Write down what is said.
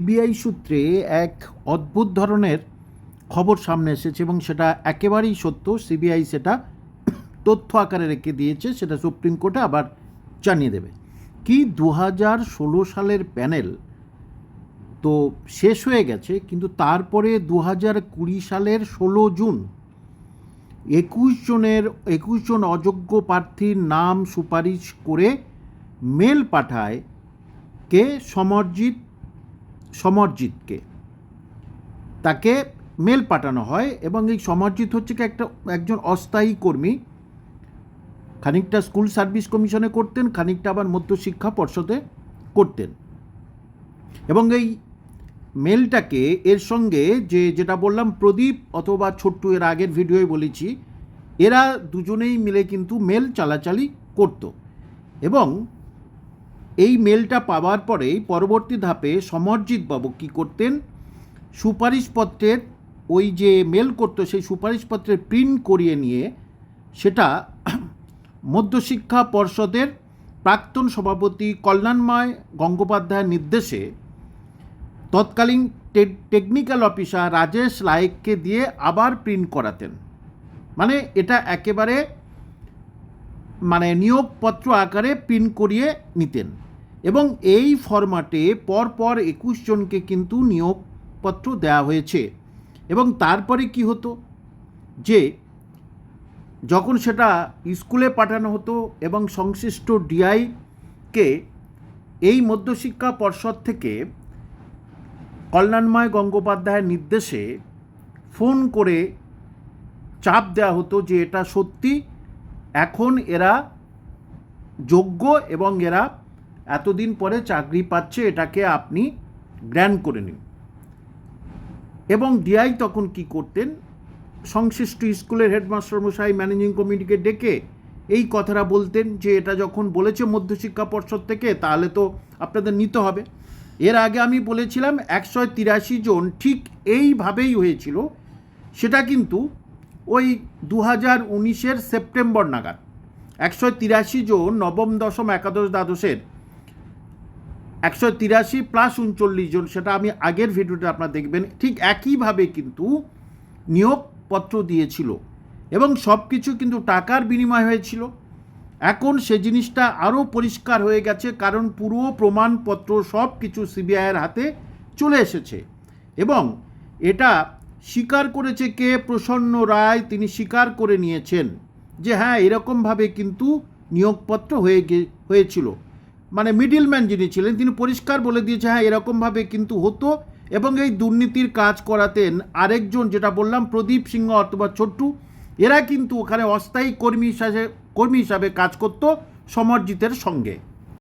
CBI সূত্রে এক অদ্ভুত ধরনের খবর সামনে এসেছে এবং সেটা একেবারেই সত্য। সিবিআই সেটা তথ্য আকারে রেখে দিয়েছে, সেটা সুপ্রিম কোর্টে আবার জানিয়ে দেবে। কি দু হাজার ষোলো সালের প্যানেল তো শেষ হয়ে গেছে, কিন্তু তারপরে দু হাজার কুড়ি সালের ষোলো জুন একুশ জনের, একুশ জন অযোগ্য প্রার্থীর নাম সুপারিশ করে মেল পাঠায় কে? সমরজিৎ সমরজিৎকে। তাকে মেল পাঠানো হয় এবং এই সমরজিৎ হচ্ছে কি একটা, একজন অস্থায়ী কর্মী। খানিকটা স্কুল সার্ভিস কমিশনে করতেন, খানিকটা আবার মধ্যশিক্ষা পর্ষদে করতেন। এবং এই মেলটাকে এর সঙ্গে যে যেটা বললাম, প্রদীপ অথবা ছোট্টু এর আগের ভিডিওয় বলেছি, এরা দুজনেই মিলে কিন্তু মেল চালাচালি করত। এবং এই মেলটা পাওয়ার পরেই পরবর্তী ধাপে সমরজিৎ বাবু কী করতেন? সুপারিশপত্রের ওই যে মেল করতো, সেই সুপারিশপত্রের প্রিন্ট করিয়ে নিয়ে সেটা মধ্যশিক্ষা পর্ষদের প্রাক্তন সভাপতি কল্যাণময় গঙ্গোপাধ্যায়ের নির্দেশে তৎকালীন টেকনিক্যাল অফিসার রাজেশ লায়েককে দিয়ে আবার প্রিন্ট করাতেন। মানে এটা একেবারে মানে নিয়োগপত্র আকারে প্রিন্ট করিয়ে নিতেন। এবং এই ফরম্যাটে পরপর একুশ জনকে কিন্তু নিয়োগপত্র দেওয়া হয়েছে। এবং তারপরে কি হতো? যে যখন সেটা স্কুলে পাঠানো হতো এবং সংশ্লিষ্ট ডিআইকে এই মধ্যশিক্ষা পর্ষদ থেকে কল্যাণময় গঙ্গোপাধ্যায়ের নির্দেশে ফোন করে চাপ দেওয়া হতো যে এটা সত্যি, এখন এরা যোগ্য এবং এরা এতদিন পরে চাকরি পাচ্ছে, এটাকে আপনি গ্র্যান্ড করে নিন। এবং ডিআই তখন কি করতেন? সংশ্লিষ্ট স্কুলের হেডমাস্টার মশাই ম্যানেজিং কমিটিকে ডেকে এই কথাটা বলতেন যে, এটা যখন বলেছে মধ্যশিক্ষা পর্ষদ থেকে, তাহলে তো আপনাদের নিতে হবে। এর আগে আমি বলেছিলাম, একশো তিরাশি জন ঠিক এইভাবেই হয়েছিল। সেটা কিন্তু ওই দু হাজার উনিশের সেপ্টেম্বর নাগাদ। একশো তিরাশি জন নবম, দশম, একাদশ, দ্বাদশের একশো তিরাশি প্লাস উনচল্লিশ জন, সেটা আমি আগের ভিডিওটা আপনারা দেখবেন, ঠিক একইভাবে কিন্তু নিয়োগপত্র দিয়েছিল এবং সব কিছু কিন্তু টাকার বিনিময় হয়েছিল। এখন সে জিনিসটা আরও পরিষ্কার হয়ে গেছে, কারণ পুরো প্রমাণপত্র সব কিছু সিবিআইয়ের হাতে চলে এসেছে এবং এটা স্বীকার করেছে কে? প্রসন্ন রায়, তিনি স্বীকার করে নিয়েছেন যে হ্যাঁ এরকমভাবে কিন্তু নিয়োগপত্র হয়ে হয়েছিল। মানে মিডিলম্যান যিনি ছিলেন, তিনি পরিষ্কার বলে দিয়েছে হ্যাঁ এরকমভাবে কিন্তু হতো। এবং এই দুর্নীতির কাজ করাতেন আরেকজন, যেটা বললাম, প্রদীপ সিংহ অথবা ছোট্টু, এরা কিন্তু ওখানে অস্থায়ী কর্মী হিসাবে কর্মী হিসাবে কাজ করত সমরজিতের সঙ্গে।